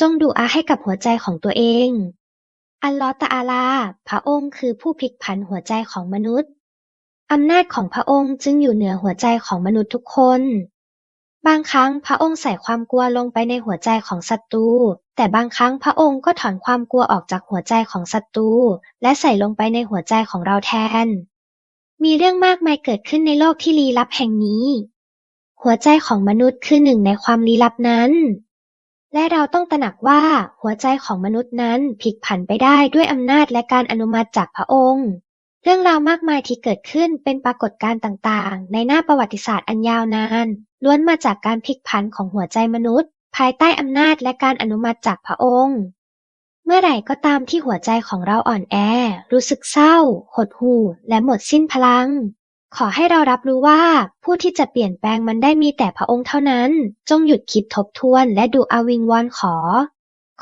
จงดูอาให้กับหัวใจของตัวเอง อัลลอฮ์ตะอาลา พระองค์คือผู้พลิกผันหัวใจของมนุษย์ อำนาจของพระองค์จึงอยู่เหนือหัวใจของมนุษย์ทุกคน บางครั้งพระองค์ใส่ความกลัวลงไปในหัวใจของศัตรู แต่บางครั้งพระองค์ก็ถอนความกลัวออกจากหัวใจของศัตรู และใส่ลงไปในหัวใจของเราแทน มีเรื่องมากมายเกิดขึ้นในโลกที่ลี้ลับแห่งนี้ หัวใจของมนุษย์คือหนึ่งในความลี้ลับนั้น และเราต้องตระหนักว่าหัวใจของมนุษย์นั้นพลิกผันไปได้ด้วยอำนาจและการอนุมัติจากพระองค์ เรื่องราวมากมายที่เกิดขึ้นเป็นปรากฏการณ์ต่างๆ ในหน้าประวัติศาสตร์อันยาวนาน ล้วนมาจากการพลิกผันของหัวใจมนุษย์ ภายใต้อำนาจและการอนุมัติจากพระองค์ เมื่อไหร่ก็ตามที่หัวใจของเราอ่อนแอ รู้สึกเศร้า หดหู่ และหมดสิ้นพลัง ขอให้เรารับรู้ว่า ผู้ที่จะเปลี่ยนแปลงมันได้มีแต่พระองค์เท่านั้น จงหยุดคิดทบทวนและดูอาวิงวอนขอ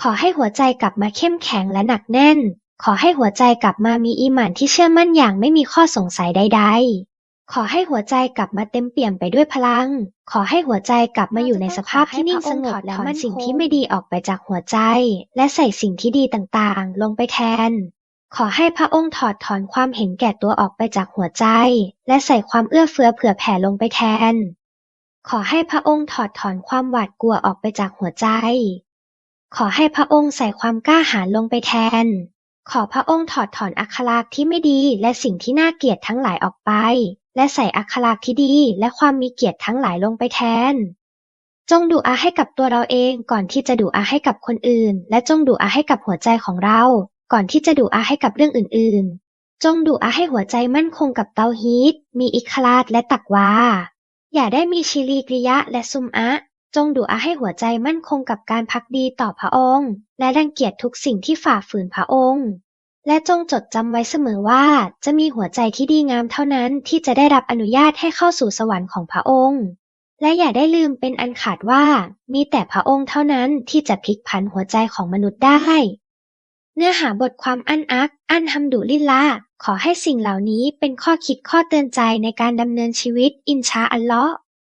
ขอให้หัวใจกลับมาเข้มแข็งและหนักแน่น ขอให้หัวใจกลับมามีอีหมานที่เชื่อมั่นอย่างไม่มีข้อสงสัยใด ๆ ขอให้หัวใจกลับมาเต็มเปี่ยมไปด้วยพลัง ขอให้หัวใจกลับมาอยู่ในสภาพที่นิ่งสงบและมันสิ่งที่ไม่ดีออกไปจากหัวใจ และใส่สิ่งที่ดีต่างๆ ลงไปแทน ขอให้พระองค์ถอดถอนความเห็นแก่ตัวออกไปจากหัวใจ และใส่ความเอื้อเฟื้อเผื่อแผ่ลงไปแทน ขอให้พระองค์ถอดถอนความหวาดกลัวออกไปจากหัวใจ ขอให้พระองค์ใส่ความกล้าหาญลงไปแทน ขอพระองค์ถอดถอนอัคราที่ไม่ดีและสิ่งที่น่าเกลียดทั้งหลายออกไป และใส่อัคราที่ดีและความมีเกียรติทั้งหลายลงไปแทน จงดูอาให้กับตัวเราเองก่อนที่จะดูอาให้กับคนอื่น และจงดูอาให้กับหัวใจของเรา ก่อนที่จะดูอาให้กับเรื่องอื่นๆ จงดูอาให้หัวใจมั่นคงกับเตาฮีต มีอิคลาสและตักวา อย่าได้มีชิลีกริยะและซุมอะ จงดูอาให้หัวใจมั่นคงกับการพักดีต่อพระองค์ และรังเกียจทุกสิ่งที่ฝ่าฝืนพระองค์ และจงจดจำไว้เสมอว่าจะมีหัวใจที่ดีงามเท่านั้นที่จะได้รับอนุญาตให้เข้าสู่สวรรค์ของพระองค์และอย่าได้ลืมเป็นอันขาดว่า มีแต่พระองค์เท่านั้นที่จะพลิกผันหัวใจของมนุษย์ได้ เนื้อหาบทความอันอัก อันฮัมดุลิลลาขอให้สิ่งเหล่านี้เป็นข้อคิดข้อเตือนใจในการดำเนินชีวิตอินชาอัลเลาะห์